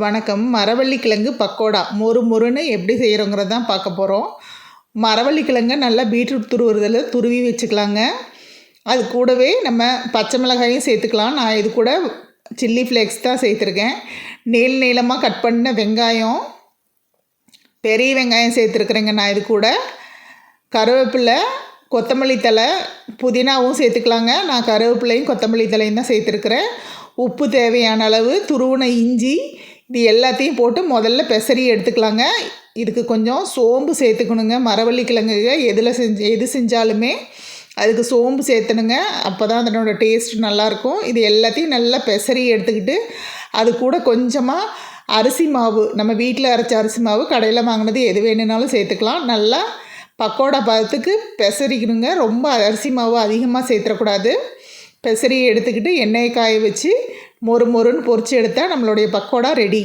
வணக்கம். மரவள்ளி கிழங்கு பக்கோடா. மொறு மொறுன்னு எப்படி செய்கிறோங்கிறது தான் பார்க்க போகிறோம் மரவள்ளி கிழங்கு நல்லா பீட்ரூட் துருவுறதில் துருவி வச்சுக்கலாங்க. அது கூடவே நம்ம பச்சை மிளகாயும் சேர்த்துக்கலாம். நான் இது கூட சில்லி ஃப்ளேக்ஸ் தான் சேர்த்துருக்கேன். நீள் நீளமாக கட் பண்ண வெங்காயம் பெரிய வெங்காயம் சேர்த்துருக்குறேங்க நான் இது கூட. கருவேப்பிலை கொத்தமல்லி தழை புதினாவும் சேர்த்துக்கலாங்க. நான் கருவேப்பிலையும் கொத்தமல்லி தலையும் தான் சேர்த்துருக்குறேன். உப்பு தேவையான அளவு துருவின இஞ்சி இது எல்லாத்தையும் போட்டு முதல்ல பெசரி எடுத்துக்கலாங்க. இதுக்கு கொஞ்சம் சோம்பு சேர்த்துக்கணுங்க. மரவள்ளி கிழங்குக எதில் செஞ்சு எது செஞ்சாலுமே அதுக்கு சோம்பு சேர்த்தணுங்க. அப்போ தான் அதனோட டேஸ்ட் நல்லாயிருக்கும். இது எல்லாத்தையும் நல்லா பெசரி எடுத்துக்கிட்டு அது கூட கொஞ்சமாக அரிசி மாவு நம்ம வீட்டில் அரைச்ச அரிசி மாவு கடையில் வாங்கினது எது வேணுனாலும் சேர்த்துக்கலாம். நல்லா பக்கோடா பதத்துக்கு பெசரிக்கணுங்க. ரொம்ப அரிசி மாவு அதிகமாக சேர்த்துடக்கூடாது. பெசரி எடுத்துக்கிட்டு எண்ணெயை காய வச்சு மொறு மொறுன்னு பொரித்து எடுத்தால் நம்மளுடைய பக்கோடா ரெடி